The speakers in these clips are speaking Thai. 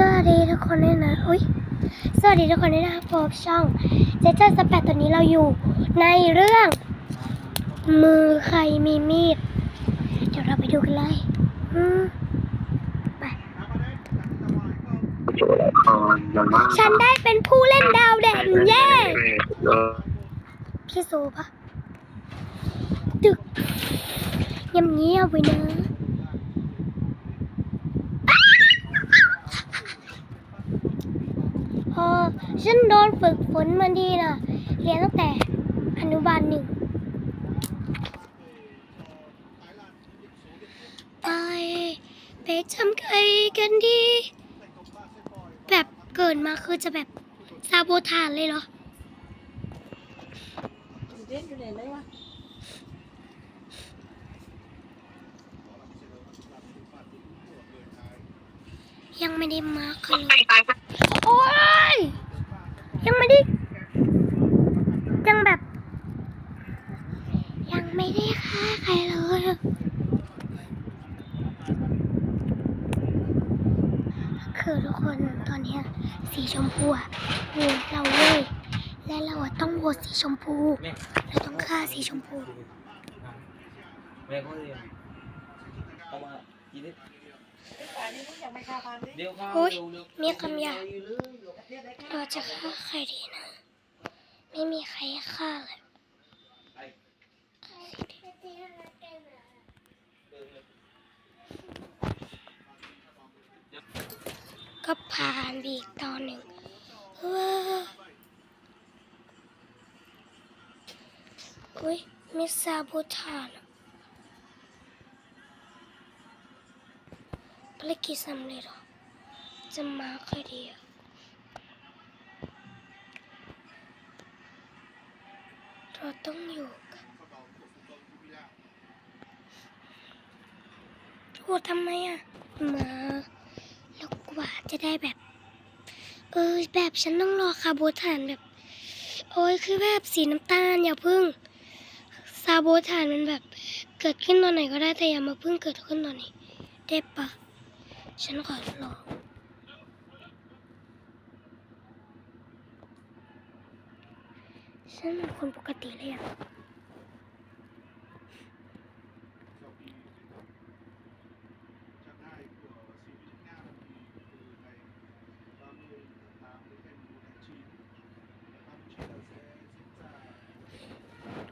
สวัสดีทุกคนด้วยนะอุ้ยสวัสดีทุกคนด้วยนะครับช่องเจเจสแปดตัวนี้เราอยู่ในเรื่อง มือใครมีมีด เดี๋ยวเราไปดูกันเลยไปฉันได้เป็นผู้เล่นดาวเด่นเย้พี่โซปะตึกเงียบเงียบๆไว้นะพ อฉันโดนฝึกฝนมาดีนะเรียนตั้งแต่อนุบาลหนึ่งไปไปทำใครกันดี แบบเกิดมาคือจะแบบซาโบทานเลยเหรอเล่นอยู่ไหนเลยวะยังไม่ได้มาร์คเลยโอ้ ยังไม่ได้ ยังแบบ ยังไม่ได้ฆ่าใครเลยคือทุกคนตอนนี้สีชมพูอะโหวตเราเว้ยและเราอะต้องโหวตสีชมพูเราต้องฆ่าสีชมพู แม่เขาเรียนเอามากินนิดป่านนี้มึงยังไม่ฆ่าพันดิเดี๋ยวข้าวโอ๊ยเร็วเร็วมีคำหยาบเราจะฆ่าใครดีนะ ไม่มีใครให้ฆ่าเลยก็ผ่านไปอีกตอนหนึ่งว้าวอุ้ยมีซาบูทาน ภารกิจสำเร็จหรอ จะมาใครดีอะเราต้องอยู่กับโอ้ทำไมอะมาแล้วกว่าจะได้แบบ เออแบบฉันต้องรอคาร์โบฐานแบบ โอ้ยคือแบบสีน้ำตาลอย่าพึ่งซาโบฐานมันแบบ เกิดขึ้นตอนไหนก็ได้แต่อย่ามาพิ่งเกิดขึ้นตอนนี้ได้ปะ ฉันขอลองฉันเป็นคนปกติเลยอะ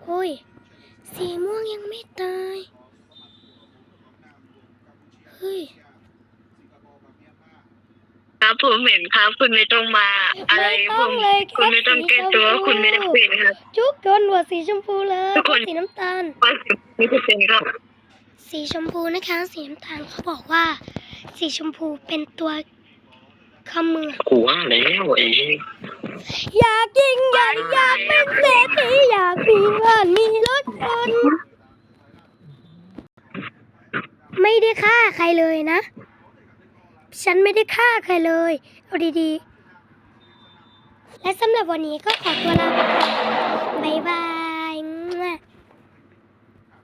โอ้ย สีม่วงยังไม่ตาย เฮ้ย ผมเห็นครับ คุณไม่ต้องมา อะไรไม่ผต้องมเลยคุณไม่ต้องแก้ตัวแค่สีชมพู คุณไม่ได้เป็นครับทุกคนหัวสีชมพูเลยทุกคน สีน้ำตาล ว่าไม่ได้เป็นครับ สีชมพูนะคะ สีน้ำตาลเขาบอกว่า สีชมพูเป็นตัวขมือกูว่าแล้วไอ้อยากยิ่งใหญ่อยากเป็นเศรษฐีอยากมีบ้านมีรถยนต์ไม่ได้ฆ่าใครเลยนะ ฉันไม่ได้ฆ่าใครเลยเอาดีๆ และสำหรับวันนี้ก็ขอตัวลาไปก่อนบ๊ายบาย